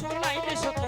সোনাইলে সত্য